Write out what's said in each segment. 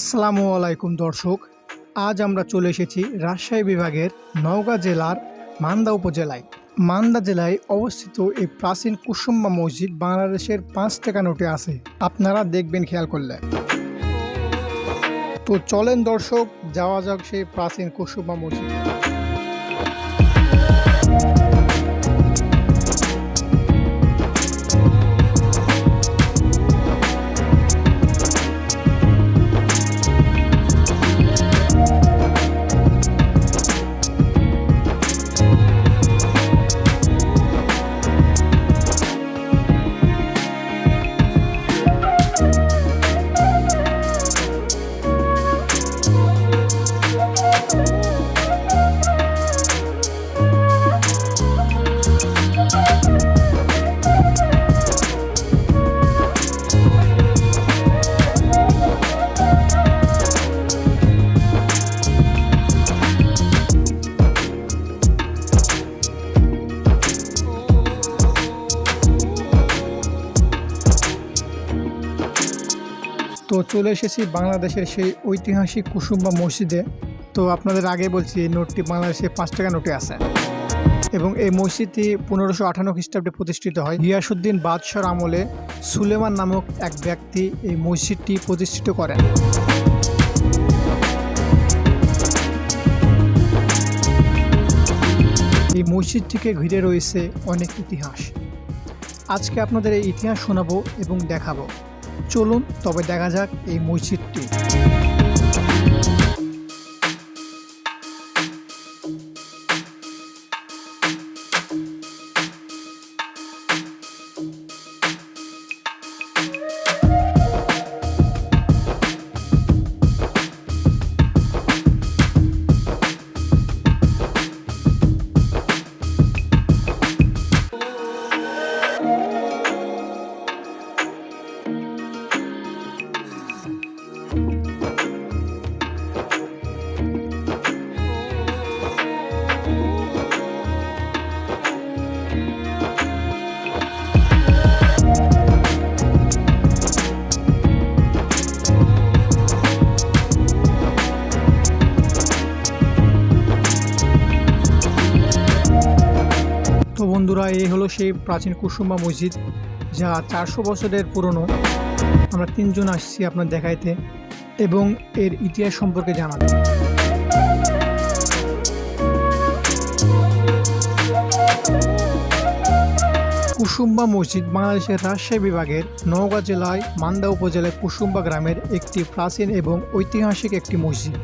আসসালামু আলাইকুম দর্শক, আজ আমরা চলে এসেছি রাজশাহী বিভাগের নওগাঁ জেলার মান্দা উপজেলায়। মান্দা জেলায় অবস্থিত এই প্রাচীন কুসুম্বা মসজিদ বাংলাদেশের পাঁচ টাকা নোটে আছে। আপনারা দেখবেন খেয়াল করলে। তো চলেন দর্শক, যাওয়া যাক সেই প্রাচীন কুসুম্বা মসজিদ। তো চলে এসেছি বাংলাদেশের সেই ঐতিহাসিক কুসুম্বা মসজিদে। তো আপনাদের আগে বলছি, এই নোটটি বাংলাদেশে পাঁচ টাকা নোটে আছে। এবং এই মসজিদটি পনেরোশো আঠান্ন খ্রিস্টাব্দে প্রতিষ্ঠিত হয়। গিয়াসুদ্দিন বাদশার আমলে সুলেমান নামক এক ব্যক্তি এই মসজিদটি প্রতিষ্ঠিত করেন। এই মসজিদটিকে ঘিরে রয়েছে অনেক ইতিহাস। আজকে আপনাদের এই ইতিহাস শোনাবো এবং দেখাবো। চলুন তবে দেখা যাক এই মসজিদটি। বন্ধুরা, এই হলো সেই প্রাচীন কুসুম্বা মসজিদ, যা চারশো বছরের পুরনো। আমরা তিনজন আসছি আপনার দেখাইতে এবং এর ইতিহাস সম্পর্কে জানাতে। কুসুম্বা মসজিদ বাংলাদেশের রাজশাহী বিভাগের নওগাঁ জেলায় মান্দা উপজেলায় কুসুম্বা গ্রামের একটি প্রাচীন এবং ঐতিহাসিক একটি মসজিদ।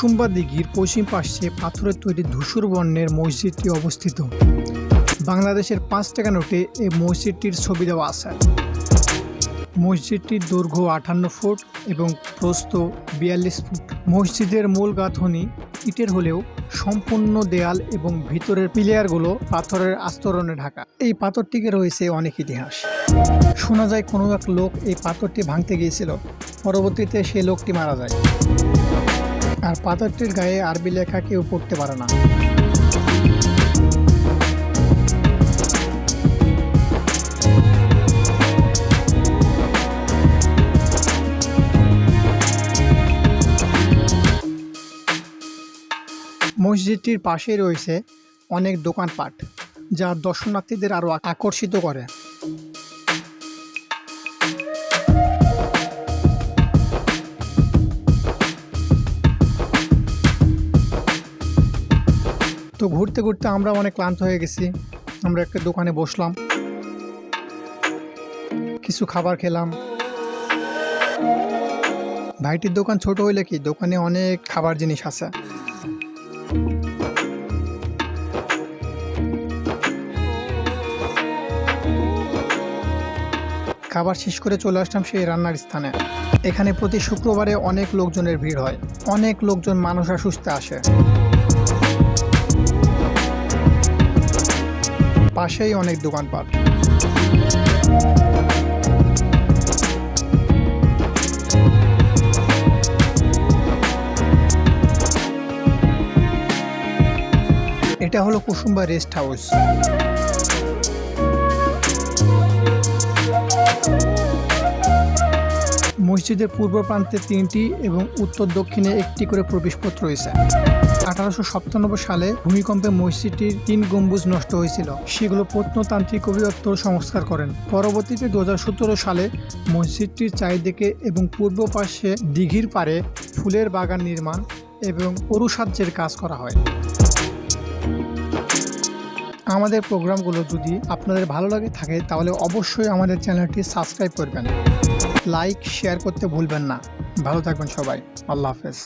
কুসুম্বা দিঘির পশ্চিম পাশে পাথরের তৈরি ধূসর বর্ণের মসজিদটি অবস্থিত। বাংলাদেশের পাঁচ টাকা নোটে এই মসজিদটির ছবি দেওয়া আছে। মসজিদটির দৈর্ঘ্য আটান্ন ফুট এবং প্রস্থ বিয়াল্লিশ ফুট। মসজিদের মূল গাঁথনি ইটের হলেও সম্পূর্ণ দেয়াল এবং ভিতরের পিলিয়ারগুলো পাথরের আস্তরণে ঢাকা। এই পাথরটিকে রয়েছে অনেক ইতিহাস। শোনা যায় কোনো এক লোক এই পাথরটি ভাঙতে গিয়েছিল। পরবর্তীতে সেই লোকটি মারা যায়। আর পাথরটির গায়ে আরবি লেখা কেউ পড়তে পারে না। মসজিদটির পাশেই রয়েছে অনেক দোকানপাট, যা দর্শনার্থীদের আরও আকর্ষিত করে। তো ঘুরতে ঘুরতে আমরা অনেক ক্লান্ত হয়ে গেছি। আমরা একটা দোকানে বসলাম। কিছু খাবার খেলাম। ভাইটির দোকান ছোট হইলে কি? দোকানে অনেক খাবার জিনিস আছে। খাবার শেষ করে চলে আসলাম সেই রান্নার স্থানে। এখানে প্রতি শুক্রবারে অনেক লোকজনের ভিড় হয়। অনেক লোকজন মানুষ সুস্থ আসে। পাশেই অনেক দোকানপাট। এটা হলো কুসুম্বা রেস্ট হাউস। মসজিদের পূর্ব প্রান্তে তিনটি এবং উত্তর দক্ষিণে একটি করে প্রবেশপথ রয়েছে। আঠারোশো সাতানব্বই সালে ভূমিকম্পে মসজিদটির তিন গম্বুজ নষ্ট হয়েছিল। সেগুলো প্রত্নতান্ত্রিক অভিদপ্তর সংস্কার করেন। পরবর্তীতে দু হাজার সতেরো সালে মসজিদটির চারিদিকে এবং পূর্ব পাশে দিঘির পাড়ে ফুলের বাগান নির্মাণ এবং পরুসাজ্যের কাজ করা হয়। আমাদের প্রোগ্রামগুলো যদি আপনাদের ভালো লাগে থাকে, তাহলে অবশ্যই আমাদের চ্যানেলটি সাবস্ক্রাইব করবেন। লাইক, শেয়ার করতে ভুলবেন না। ভালো থাকবেন সবাই। আল্লাহ হাফেজ।